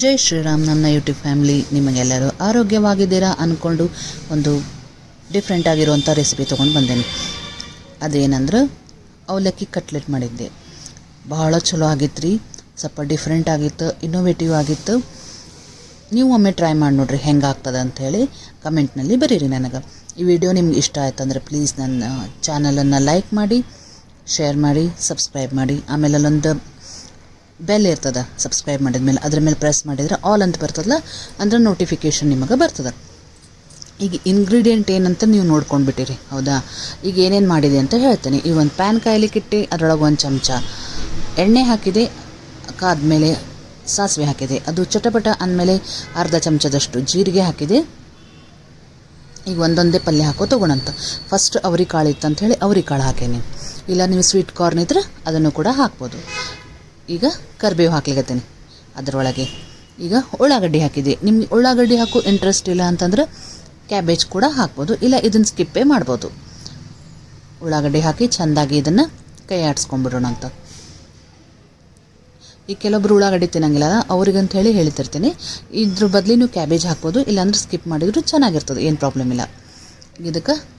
ಜೈ ಶ್ರೀರಾಮ್, ನನ್ನ YouTube family ನಿಮಗೆಲ್ಲರೂ ಆರೋಗ್ಯವಾಗಿದ್ದೀರಾ ಅಂದ್ಕೊಂಡು ಒಂದು ಡಿಫ್ರೆಂಟ್ ಆಗಿರುವಂಥ ರೆಸಿಪಿ ತೊಗೊಂಡು ಬಂದೇನೆ. ಅದೇನಂದ್ರೆ ಅವಲಕ್ಕಿ ಕಟ್ಲೆಟ್ ಮಾಡಿದ್ದೆ. ಭಾಳ ಚಲೋ ಆಗಿತ್ತು ರೀ ಸ್ವಲ್ಪ ಡಿಫ್ರೆಂಟ್ ಆಗಿತ್ತು ಇನ್ನೋವೇಟಿವ್ ಆಗಿತ್ತು. ನೀವು ಒಮ್ಮೆ ಟ್ರೈ ಮಾಡಿ ನೋಡ್ರಿ ಹೆಂಗೆ ಆಗ್ತದೆ ಅಂಥೇಳಿ ಕಮೆಂಟ್ನಲ್ಲಿ ಬರೀರಿ ನನಗೆ. ಈ ವಿಡಿಯೋ ನಿಮ್ಗೆ ಇಷ್ಟ ಆಯ್ತಂದ್ರೆ ಪ್ಲೀಸ್ ನನ್ನ ಚಾನಲನ್ನು ಲೈಕ್ ಮಾಡಿ ಶೇರ್ ಮಾಡಿ ಸಬ್ಸ್ಕ್ರೈಬ್ ಮಾಡಿ. ಆಮೇಲೆ ಅಲ್ಲೊಂದು ಬೆಲ್ ಇರ್ತದೆ ಸಬ್ಸ್ಕ್ರೈಬ್ ಮಾಡಿದ ಮೇಲೆ ಅದ್ರ ಮೇಲೆ ಪ್ರೆಸ್ ಮಾಡಿದ್ರೆ ಆಲ್ ಅಂತ ಬರ್ತದಲ್ಲ, ಅಂದ್ರೆ ನೋಟಿಫಿಕೇಶನ್ ನಿಮಗೆ ಬರ್ತದೆ. ಈಗ ಇಂಗ್ರೀಡಿಯೆಂಟ್ ಏನಂತ ನೀವು ನೋಡ್ಕೊಂಡು ಬಿಟ್ಟಿರಿ ಹೌದಾ? ಈಗ ಏನೇನು ಮಾಡಿದೆ ಅಂತ ಹೇಳ್ತೇನೆ. ಈ ಒಂದು ಪ್ಯಾನ್ ಕಾಯ್ಲಿಕ್ಕಿಟ್ಟು ಅದರೊಳಗೆ ಒಂದು ಚಮಚ ಎಣ್ಣೆ ಹಾಕಿದೆ, ಕಾದ್ಮೇಲೆ ಸಾಸಿವೆ ಹಾಕಿದೆ. ಅದು ಚಟಪಟ ಅಂದಮೇಲೆ ಅರ್ಧ ಚಮಚದಷ್ಟು ಜೀರಿಗೆ ಹಾಕಿದೆ. ಈಗ ಒಂದೊಂದೇ ಪಲ್ಯ ಹಾಕೋ ತೊಗೊಳಂತ ಫಸ್ಟ್ ಅವರಿಕಾಳು ಇತ್ತು ಅಂತ ಹೇಳಿ ಅವರಿಕಾಳು ಹಾಕೇನಿ ಇಲ್ಲ, ನೀವು ಸ್ವೀಟ್ ಕಾರ್ನ್ ಇದ್ರೆ ಅದನ್ನು ಕೂಡ ಹಾಕ್ಬೋದು. ಈಗ ಕರಿಬೇವು ಹಾಕ್ಲಿಕತ್ತೀನಿ. ಅದರೊಳಗೆ ಈಗ ಉಳ್ಳಾಗಡ್ಡಿ ಹಾಕಿದೆ ನಿಮ್ಗೆ ಉಳ್ಳಾಗಡ್ಡಿ ಹಾಕು ಇಂಟ್ರೆಸ್ಟ್ ಇಲ್ಲ ಅಂತಂದ್ರೆ ಕ್ಯಾಬೇಜ್ ಕೂಡ ಹಾಕ್ಬೋದು. ಇಲ್ಲ, ಇದನ್ನು ಸ್ಕಿಪ್ಪೇ ಮಾಡ್ಬೋದು. ಉಳ್ಳಾಗಡ್ಡಿ ಹಾಕಿ ಚೆಂದಾಗಿ ಇದನ್ನು ಕೈ ಆಡಿಸ್ಕೊಂಡ್ಬಿಡೋಣ ಅಂತ. ಈ ಕೆಲವೊಬ್ರು ಉಳ್ಳಾಗಡ್ಡಿ ತಿನ್ನಂಗಿಲ್ಲ. ಅವ್ರಿಗಂತ ಹೇಳಿ ಹೇಳ್ತಿರ್ತೀನಿ. ಇದ್ರ ಬದಲಿ ನೀವು ಕ್ಯಾಬೇಜ್ ಹಾಕ್ಬೋದು. ಇಲ್ಲಾಂದ್ರೆ ಸ್ಕಿಪ್ ಮಾಡಿದ್ರು ಚೆನ್ನಾಗಿರ್ತದೆ. ಏನು ಪ್ರಾಬ್ಲಮ್ ಇಲ್ಲ. ಇದಕ್ಕೆ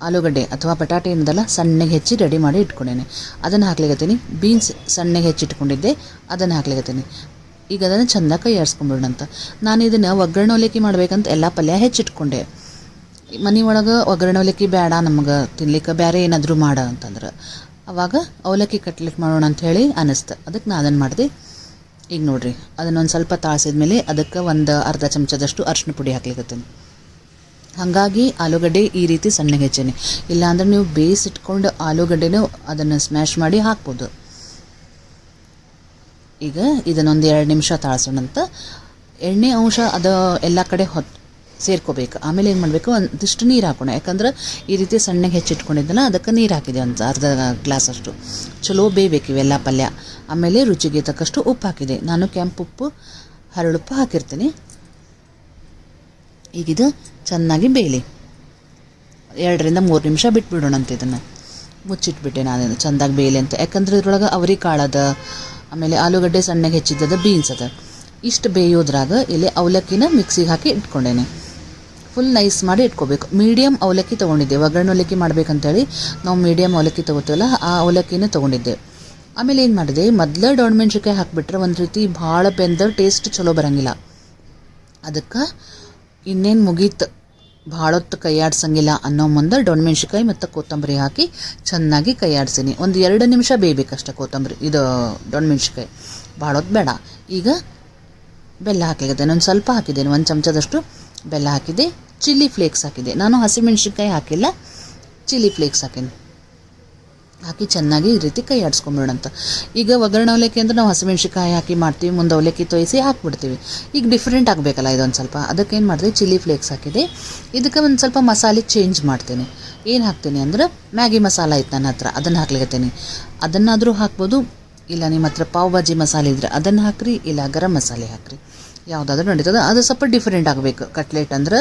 ಆಲೂಗಡ್ಡೆ ಅಥವಾ ಪಟಾಟೆ ಏನದಲ್ಲ ಸಣ್ಣಗೆ ಹೆಚ್ಚಿ ರೆಡಿ ಮಾಡಿ ಇಟ್ಕೊಂಡೇನೆ. ಅದನ್ನು ಹಾಕ್ಲಿಕತ್ತೀನಿ. ಬೀನ್ಸ್ ಸಣ್ಣಗೆ ಹೆಚ್ಚಿಟ್ಕೊಂಡಿದ್ದೆ ಅದನ್ನು ಹಾಕ್ಲಿಕತ್ತೀನಿ. ಈಗ ಅದನ್ನು ಚೆಂದ ಕೈ ಅಂತ. ನಾನು ಇದನ್ನು ಒಗ್ಗರಣೆ ಅವಲಕ್ಕಿ ಮಾಡ್ಬೇಕಂತ ಎಲ್ಲ ಪಲ್ಯ ಹೆಚ್ಚಿಟ್ಕೊಂಡೆ ಮನೆ ಒಳಗೆ ಒಗ್ಗರಣೆ ಅವಲಕ್ಕಿ ಬೇಡ, ನಮ್ಗೆ ತಿನ್ಲಿಕ್ಕೆ ಬೇರೆ ಏನಾದರೂ ಮಾಡ ಅಂತಂದ್ರೆ. ಅವಾಗ ಅವಲಕ್ಕಿ ಕಟ್ಲಿಕ್ಕೆ ಮಾಡೋಣ ಅಂತ ಹೇಳಿ ಅನ್ನಿಸ್ತು ಅದಕ್ಕೆ ನಾನು ಅದನ್ನು ಮಾಡಿದೆ. ಈಗ ನೋಡಿರಿ ಅದನ್ನೊಂದು ಸ್ವಲ್ಪ ತಾಳ್ಸಿದ ಮೇಲೆ ಅದಕ್ಕೆ ಒಂದು ಅರ್ಧ ಚಮಚದಷ್ಟು ಅರ್ಶಿನ ಪುಡಿ ಹಾಕ್ಲಿಕತ್ತೀನಿ. ಹಾಗಾಗಿ ಆಲೂಗಡ್ಡೆ ಈ ರೀತಿ ಸಣ್ಣಗೆ ಹೆಚ್ಚೇನೆ ಇಲ್ಲಾಂದ್ರೆ ನೀವು ಬೇಯಿಸಿಟ್ಕೊಂಡು ಆಲೂಗಡ್ಡೆನೂ ಅದನ್ನು ಸ್ಮ್ಯಾಶ್ ಮಾಡಿ ಹಾಕ್ಬೋದು. ಈಗ ಇದನ್ನೊಂದು ಎರಡು ನಿಮಿಷ ತಾಳ್ಸೋಣಂತ. ಎಣ್ಣೆ ಅಂಶ ಅದು ಎಲ್ಲ ಕಡೆ ಹೊತ್ ಸೇರ್ಕೋಬೇಕು. ಆಮೇಲೆ ಏನು ಮಾಡಬೇಕು? ಒಂದಿಷ್ಟು ನೀರು ಹಾಕೋಣ. ಯಾಕಂದ್ರೆ ಈ ರೀತಿ ಸಣ್ಣಗೆ ಹೆಚ್ಚಿಟ್ಕೊಂಡಿದ್ದಲ್ಲ ಅದಕ್ಕೆ ನೀರು ಹಾಕಿದೆ ಒಂದು ಅರ್ಧ ಗ್ಲಾಸಷ್ಟು. ಚಲೋ ಬೇಯಬೇಕು ಇವೆಲ್ಲ ಪಲ್ಯ. ಆಮೇಲೆ ರುಚಿಗೆ ತಕ್ಕಷ್ಟು ಉಪ್ಪು ಹಾಕಿದೆ. ನಾನು ಕೆಂಪು ಉಪ್ಪು, ಹರಳುಪ್ಪು ಹಾಕಿರ್ತೀನಿ. ಈಗಿದು ಚೆನ್ನಾಗಿ ಬೇಯಲಿ. ಎರಡರಿಂದ ಮೂರು ನಿಮಿಷ ಬಿಟ್ಬಿಡೋಣಂತ ಇದನ್ನು. ಮುಚ್ಚಿಟ್ಬಿಟ್ಟೆ ನಾನು ಚೆಂದಾಗಿ ಬೇಯಲಿ ಅಂತ. ಯಾಕಂದ್ರೆ ಇದ್ರೊಳಗೆ ಅವರಿ ಕಾಳದ, ಆಮೇಲೆ ಆಲೂಗಡ್ಡೆ ಸಣ್ಣಗೆ ಹೆಚ್ಚಿದ್ದದ ಬೀನ್ಸ್ ಅದ. ಇಷ್ಟು ಬೇಯೋದ್ರಾಗ ಇಲ್ಲಿ ಅವಲಕ್ಕಿನ ಮಿಕ್ಸಿಗೆ ಹಾಕಿ ಇಟ್ಕೊಂಡೇನೆ. ಫುಲ್ ನೈಸ್ ಮಾಡಿ ಇಟ್ಕೋಬೇಕು. ಮೀಡಿಯಮ್ ಅವಲಕ್ಕಿ ತೊಗೊಂಡಿದ್ದೆ. ಒಗ್ಗರಣೆ ಅವಲಕ್ಕಿ ಮಾಡ್ಬೇಕಂತೇಳಿ ನಾವು ಮೀಡಿಯಮ್ ಅವಲಕ್ಕಿ ತೊಗೋತೀವಲ್ಲ, ಆ ಅವಲಕ್ಕಿನ ತೊಗೊಂಡಿದ್ದೆ. ಆಮೇಲೆ ಏನು ಮಾಡಿದೆ? ಮೊದಲೇ ದೊಡ್ಡ ಮೆಣ್ಸಿನ್ಕಾಯಿ ಹಾಕಿಬಿಟ್ರೆ ಒಂದು ರೀತಿ ಭಾಳ ಬೆಂದ ಟೇಸ್ಟ್ ಚಲೋ ಬರೋಂಗಿಲ್ಲ. ಅದಕ್ಕೆ ಇನ್ನೇನು ಮುಗೀತು? ಭಾಳೊತ್ತು ಕೈಯಾಡ್ಸಂಗಿಲ್ಲ ಅನ್ನೋ ಮುಂದೆ ಡೊಣ್ಮೆಣ್ಸಿಕಾಯಿ ಮತ್ತು ಕೊತ್ತಂಬರಿ ಹಾಕಿ ಚೆನ್ನಾಗಿ ಕೈಯಾಡ್ಸೀನಿ. ಒಂದು ಎರಡು ನಿಮಿಷ ಬೇಯಬೇಕಷ್ಟೆ ಕೊತ್ತಂಬರಿ. ಇದು ಮೆಣ್ಸಿನ್ಕಾಯಿ ಭಾಳೊತ್ತು ಬೇಡ. ಈಗ ಬೆಲ್ಲ ಹಾಕಲಿಕ್ಕೆ ಒಂದು ಸ್ವಲ್ಪ ಹಾಕಿದ್ದೇನೆ. ಒಂದು ಚಮಚದಷ್ಟು ಬೆಲ್ಲ ಹಾಕಿದೆ ಚಿಲ್ಲಿ ಫ್ಲೇಕ್ಸ್ ಹಾಕಿದೆ ನಾನು ಹಸಿಮೆಣ್ಸಿನ್ಕಾಯಿ ಹಾಕಿಲ್ಲ. Chilli flakes ಹಾಕೀನಿ. ಹಾಕಿ ಚೆನ್ನಾಗಿ ಈ ರೀತಿ ಕೈ ಆಡಿಸ್ಕೊಂಬಿಡೋಣಂತ ಈಗ ಒಗ್ಗರಣೆ ಅವಲಕ್ಕಿ ಅಂದ್ರೆ ನಾವು ಹಸಿಮೆಣ್ಸಿನ್ಕಾಯಿ ಹಾಕಿ ಮಾಡ್ತೀವಿ, ಮುಂದೆ ಅವಲಕ್ಕಿ ತೊಯಿಸಿ ಹಾಕ್ಬಿಡ್ತೀವಿ. ಈಗ ಡಿಫ್ರೆಂಟ್ ಆಗಬೇಕಲ್ಲ ಇದೊಂದು ಸ್ವಲ್ಪ. ಅದಕ್ಕೆ ಏನು ಮಾಡಿದೆ ಚಿಲ್ಲಿ ಫ್ಲೇಕ್ಸ್ ಹಾಕಿದೆ. ಇದಕ್ಕೆ ಒಂದು ಸ್ವಲ್ಪ ಮಸಾಲೆ ಚೇಂಜ್ ಮಾಡ್ತೀನಿ. ಏನು ಹಾಕ್ತೀನಿ ಅಂದ್ರೆ ಮ್ಯಾಗಿ ಮಸಾಲ ಇತ್ತು ನನ್ನ ಹತ್ರ, ಅದನ್ನು ಹಾಕ್ಲಿಕತ್ತೀನಿ. ಅದನ್ನಾದರೂ ಹಾಕ್ಬೋದು. ಇಲ್ಲ ನಿಮ್ಮ ಹತ್ರ ಪಾವ್ ಭಾಜಿ ಮಸಾಲೆ ಇದ್ದರೆ ಅದನ್ನು ಹಾಕ್ರಿ, ಇಲ್ಲ ಗರಂ ಮಸಾಲೆ ಹಾಕ್ರಿ. ಯಾವುದಾದ್ರೂ ನಡೀತದೆ. ಅದು ಸ್ವಲ್ಪ ಡಿಫ್ರೆಂಟ್ ಆಗಬೇಕು. ಕಟ್ಲೆಟ್ ಅಂದ್ರೆ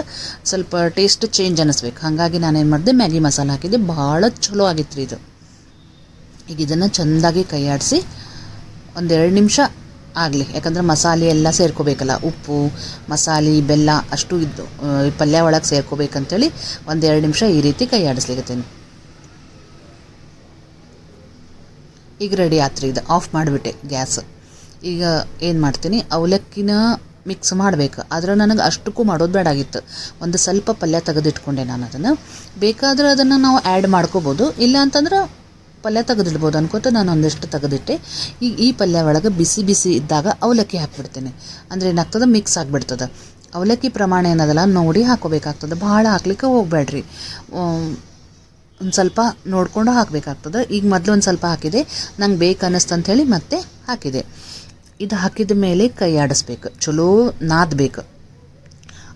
ಸ್ವಲ್ಪ ಟೇಸ್ಟ್ ಚೇಂಜ್ ಅನ್ನಿಸ್ಬೇಕು ಹಾಗಾಗಿ ನಾನೇನು ಮಾಡಿದೆ, ಮ್ಯಾಗಿ ಮಸಾಲೆ ಹಾಕಿದ್ದೆ ಭಾಳ ಚಲೋ ಆಗಿತ್ತು ರೀ ಇದು. ಈಗ ಇದನ್ನು ಚೆಂದಾಗಿ ಕೈಯಾಡಿಸಿ ಒಂದೆರಡು ನಿಮಿಷ ಆಗಲಿ. ಯಾಕಂದ್ರೆ ಮಸಾಲೆ ಎಲ್ಲ ಸೇರ್ಕೋಬೇಕಲ್ಲ. ಉಪ್ಪು, ಮಸಾಲೆ, ಬೆಲ್ಲ ಅಷ್ಟು ಇದ್ದು ಪಲ್ಯ ಒಳಗೆ ಸೇರ್ಕೋಬೇಕಂತೇಳಿ ಒಂದೆರಡು ನಿಮಿಷ ಈ ರೀತಿ ಕೈ ಈಗ ರೆಡಿ ಆತ್ರಿ. ಇದು ಆಫ್ ಮಾಡಿಬಿಟ್ಟೆ ಗ್ಯಾಸ್. ಈಗ ಏನು ಮಾಡ್ತೀನಿ? ಅವಲಕ್ಕಿನ ಮಿಕ್ಸ್ ಮಾಡಬೇಕು. ಆದರೆ ನನಗೆ ಅಷ್ಟಕ್ಕೂ ಮಾಡೋದು ಬೇಡಾಗಿತ್ತು ಒಂದು ಸ್ವಲ್ಪ ಪಲ್ಯ ತೆಗೆದಿಟ್ಕೊಂಡೆ ನಾನು ಅದನ್ನು. ಬೇಕಾದರೆ ಅದನ್ನು ನಾವು ಆ್ಯಡ್ ಮಾಡ್ಕೋಬೋದು. ಇಲ್ಲ ಅಂತಂದ್ರೆ ಪಲ್ಯ ತೆಗೆದಿಡ್ಬೋದು ಅನ್ಕೋತ ನಾನು ಒಂದಿಷ್ಟು ತೆಗೆದಿಟ್ಟೆ. ಈಗ ಈ ಪಲ್ಯ ಒಳಗೆ ಬಿಸಿ ಬಿಸಿ ಇದ್ದಾಗ ಅವಲಕ್ಕಿ ಹಾಕ್ಬಿಡ್ತೇನೆ. ಅಂದರೆ ಏನಾಗ್ತದೆ? ಮಿಕ್ಸ್ ಆಗಿಬಿಡ್ತದೆ. ಅವಲಕ್ಕಿ ಪ್ರಮಾಣ ಏನದಲ್ಲ? ನೋಡಿ ಹಾಕೋಬೇಕಾಗ್ತದೆ. ಭಾಳ ಹಾಕ್ಲಿಕ್ಕೆ ಹೋಗ್ಬೇಡ್ರಿ. ಒಂದು ಸ್ವಲ್ಪ ನೋಡಿಕೊಂಡು ಹಾಕಬೇಕಾಗ್ತದೆ. ಈಗ ಮೊದಲು ಒಂದು ಸ್ವಲ್ಪ ಹಾಕಿದೆ. ನಂಗೆ ಬೇಕು ಅನ್ನಿಸ್ತು ಅಂಥೇಳಿ ಮತ್ತೆ ಹಾಕಿದೆ. ಇದು ಹಾಕಿದ ಮೇಲೆ ಕೈ ಆಡಿಸ್ಬೇಕು. ಚಲೋ ನಾದಬೇಕು.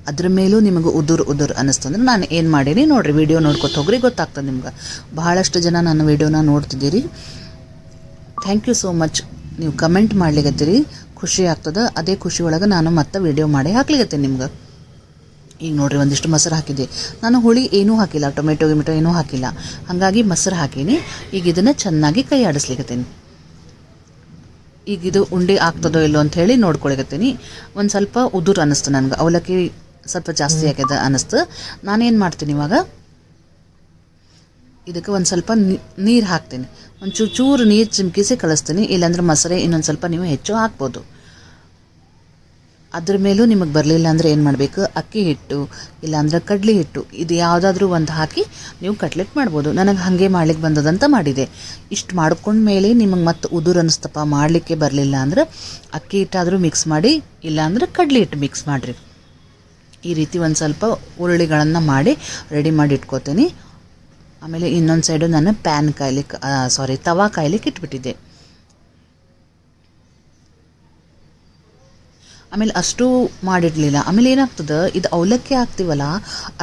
ಅದ್ರ ಮೇಲೂ ನಿಮಗೆ ಉದುರು ಉದುರು ಅನ್ನಿಸ್ತಂದ್ರೆ ನಾನು ಏನು ಮಾಡೀನಿ? ನೋಡಿರಿ ವಿಡಿಯೋ ನೋಡ್ಕೊತ ಹೋಗ್ರಿ, ಗೊತ್ತಾಗ್ತದೆ ನಿಮ್ಗೆ. ಬಹಳಷ್ಟು ಜನ ನನ್ನ ವಿಡಿಯೋನ ನೋಡ್ತಿದ್ದೀರಿ. ಥ್ಯಾಂಕ್ ಯು ಸೋ ಮಚ್ ನೀವು ಕಮೆಂಟ್ ಮಾಡ್ಲಿಕತ್ತೀರಿ. ಖುಷಿ ಆಗ್ತದೆ. ಅದೇ ಖುಷಿ ಒಳಗೆ ನಾನು ಮತ್ತೆ ವಿಡಿಯೋ ಮಾಡಿ ಹಾಕ್ಲಿಕತ್ತೀನಿ ನಿಮ್ಗೆ. ಈಗ ನೋಡಿರಿ, ಒಂದಿಷ್ಟು ಮೊಸರು ಹಾಕಿದೆ ನಾನು ಹುಳಿ ಏನೂ ಹಾಕಿಲ್ಲ, ಟೊಮೆಟೊ, ಗಿಮೆಟೊ ಏನೂ ಹಾಕಿಲ್ಲ. ಹಾಗಾಗಿ ಮೊಸರು ಹಾಕೀನಿ. ಈಗ ಇದನ್ನು ಚೆನ್ನಾಗಿ ಕೈ ಆಡಿಸ್ಲಿಕ್ಕತ್ತೀನಿ ಈಗ ಇದು ಉಂಡೆ ಆಗ್ತದೋ ಇಲ್ಲೋ ಅಂತ ಹೇಳಿ ನೋಡ್ಕೊಳಕತ್ತೀನಿ. ಒಂದು ಸ್ವಲ್ಪ ಉದುರು ಅನ್ನಿಸ್ತು ನನಗೆ. ಅವಲಕ್ಕಿ ಸ್ವಲ್ಪ ಜಾಸ್ತಿ ಆಗ್ಯದ ಅನ್ನಿಸ್ತು ನಾನೇನು ಮಾಡ್ತೀನಿ ಇವಾಗ? ಇದಕ್ಕೆ ಒಂದು ಸ್ವಲ್ಪ ನೀರು ಹಾಕ್ತೀನಿ. ಒಂದು ಚೂರು ಚೂರು ನೀರು ಚಿಮ್ಕಿಸಿ ಕಳಿಸ್ತೀನಿ. ಇಲ್ಲಾಂದ್ರೆ ಮೊಸರೆ ಇನ್ನೊಂದು ಸ್ವಲ್ಪ ನೀವು ಹೆಚ್ಚು ಹಾಕ್ಬೋದು. ಅದ್ರ ಮೇಲೂ ನಿಮಗೆ ಬರಲಿಲ್ಲ ಅಂದರೆ ಏನು ಮಾಡಬೇಕು? ಅಕ್ಕಿ ಹಿಟ್ಟು ಇಲ್ಲಾಂದ್ರೆ ಕಡಲೆ ಹಿಟ್ಟು ಇದು ಯಾವುದಾದ್ರೂ ಒಂದು ಹಾಕಿ ನೀವು ಕಟ್ಲೆಟ್ ಮಾಡ್ಬೋದು. ನನಗೆ ಹಾಗೆ ಮಾಡ್ಲಿಕ್ಕೆ ಬಂದದಂತ ಮಾಡಿದೆ. ಇಷ್ಟು ಮಾಡ್ಕೊಂಡ್ಮೇಲೆ ನಿಮಗೆ ಮತ್ತೆ ಉದುರು ಅನ್ನಿಸ್ತಪ್ಪ ಮಾಡಲಿಕ್ಕೆ ಬರಲಿಲ್ಲ ಅಂದ್ರೆ ಅಕ್ಕಿ ಹಿಟ್ಟಾದರೂ ಮಿಕ್ಸ್ ಮಾಡಿ ಇಲ್ಲಾಂದ್ರೆ ಕಡಲೆ ಹಿಟ್ಟು ಮಿಕ್ಸ್ ಮಾಡಿರಿ. ಈ ರೀತಿ ಒಂದು ಸ್ವಲ್ಪ ಉರುಳಿಗಳನ್ನು ಮಾಡಿ ರೆಡಿ ಮಾಡಿ ಇಟ್ಕೋತೀನಿ. ಆಮೇಲೆ ಇನ್ನೊಂದು ಸೈಡು ನಾನು ಪ್ಯಾನ್ ಕಾಯ್ಲಿಕ್ಕೆ ಸಾರಿ ತವಾ ಕಾಯ್ಲಿಕ್ಕೆ ಇಟ್ಬಿಟ್ಟಿದ್ದೆ. ಆಮೇಲೆ ಅಷ್ಟು ಮಾಡಿಡಲಿಲ್ಲ ಆಮೇಲೆ ಏನಾಗ್ತದೆ? ಇದು ಅವಲಕ್ಕಿ ಹಾಕ್ತೀವಲ್ಲ,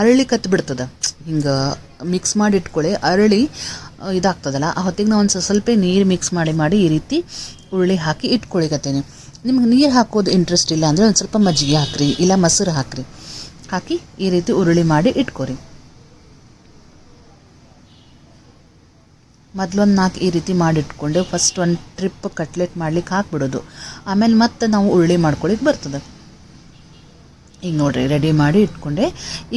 ಅರಳಿ ಕತ್ಬಿಡ್ತದೆ. ಹಿಂಗೆ ಮಿಕ್ಸ್ ಮಾಡಿ ಇಟ್ಕೊಳ್ಳಿ ಅರಳಿ ಇದಾಗ್ತದಲ್ಲ. ಆ ಹೊತ್ತಿಗೆ ನಾವು ಒಂದು ಸ್ವಲ್ಪ ನೀರು ಮಿಕ್ಸ್ ಮಾಡಿ ಮಾಡಿ ಈ ರೀತಿ ಉರುಳಿ ಹಾಕಿ ಇಟ್ಕೊಳಿಕತ್ತೇನೆ. ನಿಮ್ಗೆ ನೀರು ಹಾಕೋದು ಇಂಟ್ರೆಸ್ಟ್ ಇಲ್ಲ ಅಂದರೆ ಒಂದು ಸ್ವಲ್ಪ ಮಜ್ಜಿಗೆ ಹಾಕ್ರಿ, ಇಲ್ಲ ಮೊಸರು ಹಾಕ್ರಿ. ಹಾಕಿ ಈ ರೀತಿ ಉರುಳಿ ಮಾಡಿ ಇಟ್ಕೊರಿ. ಮೊದಲೊಂದು ನಾಲ್ಕು ಈ ರೀತಿ ಮಾಡಿಟ್ಕೊಂಡು ಫಸ್ಟ್ ಒಂದು ಟ್ರಿಪ್ ಕಟ್ಲೆಟ್ ಮಾಡ್ಲಿಕ್ಕೆ ಹಾಕ್ಬಿಡೋದು. ಆಮೇಲೆ ಮತ್ತೆ ನಾವು ಉರುಳಿ ಮಾಡ್ಕೊಳ್ಳಿಕ್ಕೆ ಬರ್ತದೆ. ಈಗ ನೋಡಿರಿ ರೆಡಿ ಮಾಡಿ ಇಟ್ಕೊಂಡೆ.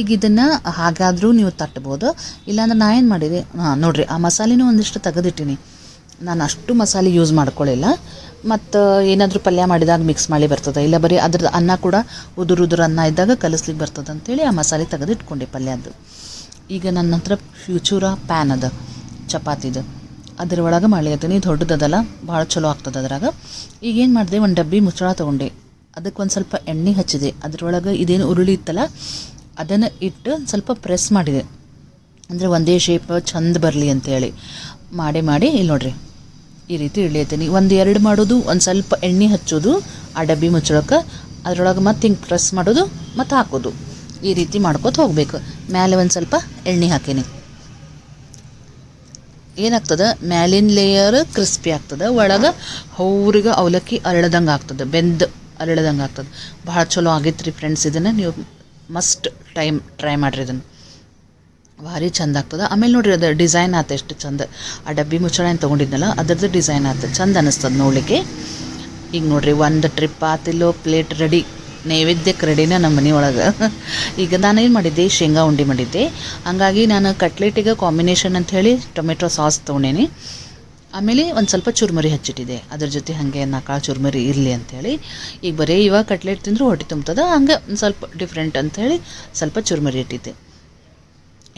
ಈಗ ಇದನ್ನು ಹಾಗಾದರೂ ನೀವು ತಟ್ಬೋದು. ಇಲ್ಲಾಂದ್ರೆ ನಾ ಏನು ಮಾಡಿದೆ? ಹಾಂ, ನೋಡಿರಿ, ಆ ಮಸಾಲೆನೂ ಒಂದಿಷ್ಟು ತೆಗೆದಿಟ್ಟಿನಿ. ನಾನು ಅಷ್ಟು ಮಸಾಲೆ ಯೂಸ್ ಮಾಡ್ಕೊಳ್ಳಿಲ್ಲ ಮತ್ತು ಏನಾದರೂ ಪಲ್ಯ ಮಾಡಿದಾಗ ಮಿಕ್ಸ್ ಮಾಡಿ ಬರ್ತದೆ. ಇಲ್ಲ ಬರೀ ಅದ್ರದ್ದು ಅನ್ನ ಕೂಡ ಉದುರು ಉದುರು ಅನ್ನ ಇದ್ದಾಗ ಕಲಿಸ್ಲಿಕ್ಕೆ ಬರ್ತದೆ ಅಂತೇಳಿ ಆ ಮಸಾಲೆ ತೆಗೆದಿಟ್ಕೊಂಡೆ ಪಲ್ಯದ್ದು. ಈಗ ನನ್ನ ಹತ್ರ ಫ್ಯೂಚೂರ ಪ್ಯಾನ್ ಅದ, ಚಪಾತಿದು. ಅದರೊಳಗೆ ಮಾಡ್ಲಿಕತ್ತೀನಿ. ದೊಡ್ಡದದಲ್ಲ, ಭಾಳ ಚಲೋ ಆಗ್ತದೆ ಅದ್ರಾಗ. ಈಗ ಏನು ಮಾಡಿದೆ, ಒಂದು ಡಬ್ಬಿ ಮುಚ್ಚಳ ತೊಗೊಂಡೆ. ಅದಕ್ಕೆ ಒಂದು ಸ್ವಲ್ಪ ಎಣ್ಣೆ ಹಚ್ಚಿದೆ. ಅದರೊಳಗೆ ಇದೇನು ಉರುಳಿ ಇತ್ತಲ್ಲ, ಅದನ್ನು ಇಟ್ಟು ಸ್ವಲ್ಪ ಪ್ರೆಸ್ ಮಾಡಿದೆ. ಅಂದರೆ ಒಂದೇ ಶೇಪ್ ಚಂದ ಬರಲಿ ಅಂತೇಳಿ. ಮಾಡಿ ಮಾಡಿ ಇಲ್ಲಿ ನೋಡ್ರಿ. ಈ ರೀತಿ ಇಳಿಯತ್ತೀನಿ. ಒಂದು ಎರಡು ಮಾಡೋದು, ಒಂದು ಸ್ವಲ್ಪ ಎಣ್ಣೆ ಹಚ್ಚೋದು ಆ ಡಬ್ಬಿ ಮುಚ್ಚಳಕ್ಕೆ ಅದರೊಳಗೆ ಮತ್ತೆ ಹಿಂಗೆ ಪ್ರೆಸ್ ಮಾಡೋದು, ಮತ್ತು ಹಾಕೋದು. ಈ ರೀತಿ ಮಾಡ್ಕೊತ ಹೋಗಬೇಕು. ಮೇಲೆ ಒಂದು ಸ್ವಲ್ಪ ಎಣ್ಣೆ ಹಾಕೀನಿ. ಏನಾಗ್ತದೆ? ಮ್ಯಾಲಿನ ಲೇಯರ್ ಕ್ರಿಸ್ಪಿ ಆಗ್ತದೆ. ಒಳಗೆ ಅವ್ರಿಗೆ ಅವಲಕ್ಕಿ ಅರಳದಂಗೆ ಆಗ್ತದೆ. ಬೆಂದು ಅರಳದಂಗೆ ಆಗ್ತದೆ. ಭಾಳ ಚಲೋ ಆಗೈತೆ ರೀ ಫ್ರೆಂಡ್ಸ್ ಇದನ್ನು. ನೀವು ಮಸ್ಟ್ ಟೈಮ್ ಟ್ರೈ ಮಾಡಿರಿ ಇದನ್ನು. ಭಾರಿ ಚಂದ ಆಗ್ತದೆ. ಆಮೇಲೆ ನೋಡ್ರಿ ಅದು ಡಿಸೈನ್ ಆತ ಎಷ್ಟು ಚಂದ. ಆ ಡಬ್ಬಿ ಮುಚ್ಚಳ ಏನು ತೊಗೊಂಡಿದ್ನಲ್ಲ, ಅದರದ್ದು ಡಿಸೈನ್ ಆಯ್ತು ಚಂದ ಅನ್ನಿಸ್ತದೆ ನೋಡಲಿಕ್ಕೆ. ಈಗ ನೋಡಿರಿ ಒಂದು ಟ್ರಿಪ್ ಆತಿಲ್ಲೋ ಪ್ಲೇಟ್ ರೆಡಿ. ನೈವೇದ್ಯಕ್ಕೆ ರೆಡಿನ ನಮ್ಮ ಮನೆ ಒಳಗೆ ಈಗ ನಾನು ಏನು ಮಾಡಿದ್ದೆ, ಶೇಂಗಾ ಉಂಡೆ ಮಾಡಿದ್ದೆ. ಹಂಗಾಗಿ ನಾನು ಕಟ್ಲೆಟಿಗೆ ಕಾಂಬಿನೇಷನ್ ಅಂತ ಹೇಳಿ ಟೊಮೆಟೊ ಸಾಸ್ ತೊಗೊಂಡೇನಿ. ಆಮೇಲೆ ಒಂದು ಸ್ವಲ್ಪ ಚುರುಮುರಿ ಹಚ್ಚಿಟ್ಟಿದೆ ಅದ್ರ ಜೊತೆ ಹಾಗೆ ನಾಲ್ಕಾಳು ಚುರುಮುರಿ ಇರಲಿ ಅಂಥೇಳಿ ಈಗ ಬರೀ ಇವಾಗ ಕಟ್ಲೆಟ್ ತಿಂದರೂ ಹೊಟ್ಟೆ ತುಂಬ್ತದೆ, ಹಂಗೆ ಒಂದು ಸ್ವಲ್ಪ ಡಿಫ್ರೆಂಟ್ ಅಂಥೇಳಿ ಸ್ವಲ್ಪ ಚುರುಮುರಿ ಇಟ್ಟಿದ್ದೆ.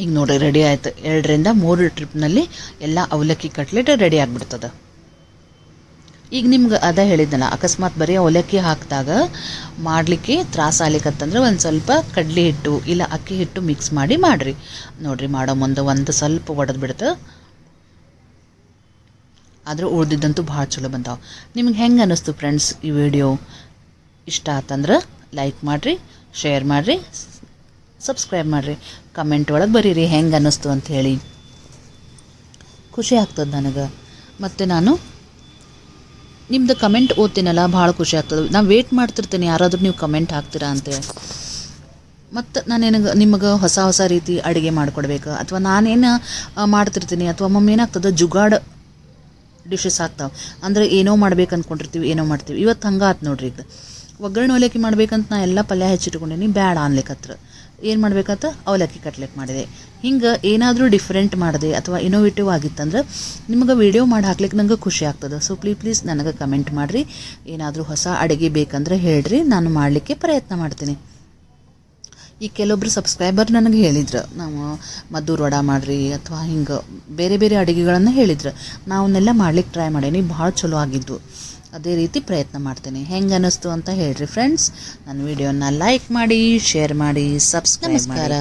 ಈಗ ನೋಡಿ ರೆಡಿ ಆಯ್ತು. ಎರಡರಿಂದ ಮೂರು ಟ್ರಿಪ್ನಲ್ಲಿ ಎಲ್ಲ ಅವಲಕ್ಕಿ ಕಟ್ಲೆಟ್ ರೆಡಿ ಆಗಿಬಿಡ್ತದೆ. ಈಗ ನಿಮ್ಗೆ ಅದ ಹೇಳಿದ್ದೆನ, ಅಕಸ್ಮಾತ್ ಬರೀ ಅವಲಕ್ಕಿ ಹಾಕಿದಾಗ ಮಾಡಲಿಕ್ಕೆ ತ್ರಾಸ ಆಗ್ಲಿಕ್ಕಂತಂದ್ರೆ ಒಂದು ಸ್ವಲ್ಪ ಕಡ್ಲೆ ಹಿಟ್ಟು, ಇಲ್ಲ ಅಕ್ಕಿ ಹಿಟ್ಟು ಮಿಕ್ಸ್ ಮಾಡಿ ಮಾಡಿರಿ. ನೋಡಿರಿ, ಮಾಡೋ ಮುಂದೆ ಒಂದು ಸ್ವಲ್ಪ ಒಡೆದು ಬಿಡ್ತು. ಆದ್ರೆ ಉಳ್ದಿದ್ದಂತೂ ಭಾಳ ಚಲೋ ಬಂದಾವ. ನಿಮ್ಗೆ ಹೆಂಗೆ ಅನ್ನಿಸ್ತು ಫ್ರೆಂಡ್ಸ್ ಈ ವಿಡಿಯೋ ಇಷ್ಟ ಆತಂದ್ರೆ ಲೈಕ್ ಮಾಡಿರಿ ಶೇರ್ ಮಾಡಿರಿ. ಸಬ್ಸ್ಕ್ರೈಬ್ ಮಾಡಿರಿ. ಕಮೆಂಟ್ ಒಳಗೆ ಬರೀರಿ. ಹೆಂಗೆ ಅನ್ನಿಸ್ತು ಅಂತ ಹೇಳಿ. ಖುಷಿ ಆಗ್ತದೆ ನನಗೆ. ಮತ್ತು ನಾನು ನಿಮ್ಮದು ಕಮೆಂಟ್ ಓದ್ತೀನಲ್ಲ, ಭಾಳ ಖುಷಿ ಆಗ್ತದೆ. ನಾನು ವೇಟ್ ಮಾಡ್ತಿರ್ತೀನಿ. ಯಾರಾದರೂ ನೀವು ಕಮೆಂಟ್ ಹಾಕ್ತೀರಾ ಅಂತೇಳಿ ಮತ್ತು ನಾನೇನು ನಿಮಗೆ ಹೊಸ ಹೊಸ ರೀತಿ ಅಡುಗೆ ಮಾಡಿಕೊಡ್ಬೇಕು. ಅಥವಾ ನಾನೇನು ಮಾಡ್ತಿರ್ತೀನಿ. ಅಥವಾ ಮಮ್ಮಿ ಏನಾಗ್ತದೆ, ಜುಗಾಡ್ ಡಿಶಸ್ ಆಗ್ತಾವೆ. ಅಂದರೆ ಏನೋ ಮಾಡ್ಬೇಕು ಅಂದ್ಕೊಂಡಿರ್ತೀವಿ ಏನೋ ಮಾಡ್ತೀವಿ. ಇವತ್ತು ಹಂಗೆ ಆತು ನೋಡ್ರಿ ಈಗ. ಒಗ್ಗರಣೆ ಅವಲಕ್ಕಿ ಮಾಡ್ಬೇಕಂತ ನಾ ಎಲ್ಲ ಪಲ್ಯ ಹೆಚ್ಚಿಟ್ಕೊಂಡೀನಿ. ಬ್ಯಾಡ ಅನ್ಲಿಕ್ಕತ್ರ ಏನು ಮಾಡಬೇಕಾತ ಅವಲಕ್ಕಿ ಕಟ್ಲೆಟ್ ಮಾಡಿದೆ. ಹಿಂಗೆ ಏನಾದರೂ ಡಿಫ್ರೆಂಟ್ ಮಾಡಿದೆ ಅಥವಾ ಇನೋವೇಟಿವ್ ಆಗಿತ್ತಂದ್ರೆ ನಿಮಗೆ ವಿಡಿಯೋ ಮಾಡಿ ಹಾಕ್ಲಿಕ್ಕೆ ನಂಗೆ ಖುಷಿ ಆಗ್ತದೆ. ಸೊ ಪ್ಲೀಸ್ ಪ್ಲೀಸ್ ನನಗೆ ಕಮೆಂಟ್ ಮಾಡಿರಿ. ಏನಾದರೂ ಹೊಸ ಅಡುಗೆ ಬೇಕಂದ್ರೆ ಹೇಳ್ರಿ. ನಾನು ಮಾಡಲಿಕ್ಕೆ ಪ್ರಯತ್ನ ಮಾಡ್ತೀನಿ. ಈ ಕೆಲವೊಬ್ರು ಸಬ್ಸ್ಕ್ರೈಬರ್ ನನಗೆ ಹೇಳಿದ್ರು, ನಾವು ಮದ್ದೂರು ವಡ ಮಾಡಿರಿ ಅಥವಾ ಹಿಂಗೆ ಬೇರೆ ಬೇರೆ ಅಡುಗೆಗಳನ್ನು ಹೇಳಿದ್ರು ನಾವನ್ನೆಲ್ಲ ಮಾಡ್ಲಿಕ್ಕೆ ಟ್ರೈ ಮಾಡೇನಿ. ಭಾಳ ಚಲೋ ಆಗಿದ್ದು. ಅದೇ ರೀತಿ ಪ್ರಯತ್ನ ಮಾಡ್ತೀನಿ. ಹೆಂಗೆ ಅನ್ನಿಸ್ತು ಅಂತ ಹೇಳ್ರಿ ಫ್ರೆಂಡ್ಸ್ ನನ್ನ ವಿಡಿಯೋನ ಲೈಕ್ ಮಾಡಿ ಶೇರ್ ಮಾಡಿ ಸಬ್ಸ್ಕ್ರೈಬ್ ನಮಸ್ಕಾರ.